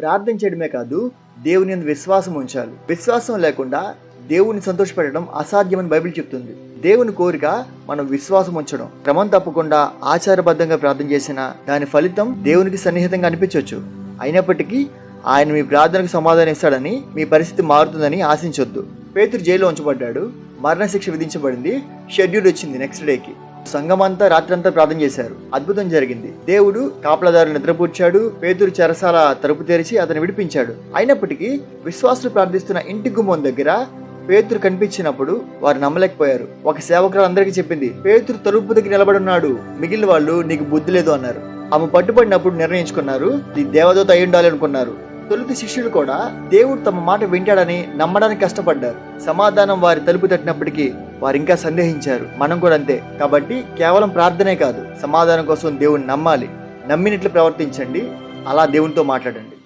ప్రార్థన చేయడమే కాదు దేవుని యందు విశ్వాసం ఉంచాలి. విశ్వాసం లేకుండా దేవుని సంతోషపెట్టడం అసాధ్యమని బైబిల్ చెప్తుంది. దేవుని కోరిక మనం విశ్వాసం ఉంచడం. క్రమం తప్పకుండా ఆచారబద్ధంగా ప్రార్థన చేసిన దాని ఫలితం దేవునికి సన్నిహితంగా అనిపించవచ్చు. అయినప్పటికీ ఆయన మీ ప్రార్థనకు సమాధానం ఇస్తాడని మీ పరిస్థితి మారుతుందని ఆశించొద్దు. పేతురు జైల్లో ఉంచబడ్డాడు. మరణశిక్ష విధించబడింది. షెడ్యూల్ వచ్చింది నెక్స్ట్ డేకి. సంఘమంతా రాత్రంతా ప్రార్థన చేశారు. అద్భుతం జరిగింది. దేవుడు కాపలదారు నిద్రపూర్చాడు పేతురు చెరసాల తలుపు తెరిచి అతను విడిపించాడు. అయినప్పటికీ విశ్వాసులు ప్రార్థిస్తున్న ఇంటి గుమ్మం దగ్గర పేతురు కనిపించినప్పుడు వారు నమ్మలేకపోయారు. ఒక సేవకురాలు అందరికీ చెప్పింది పేతురు తలుపు దగ్గర నిలబడున్నాడు మిగిలిన వాళ్ళు నీకు బుద్ధి లేదు అన్నారు. ఆమె పట్టుబడినప్పుడు నిర్ణయించుకున్నారు నీ దేవదూత అయి ఉండాలి అనుకున్నారు. తొలుత శిష్యులు కూడా దేవుడు తమ మాట వింటాడని నమ్మడానికి కష్టపడ్డారు. సమాధానం వారి తలుపు తట్టినప్పటికీ వారు ఇంకా సందేహించారు. మనం కూడా అంతే. కాబట్టి కేవలం ప్రార్థనే కాదు సమాధానం కోసం దేవుణ్ణి నమ్మాలి. నమ్మినట్లు ప్రవర్తించండి. అలా దేవునితో మాట్లాడండి.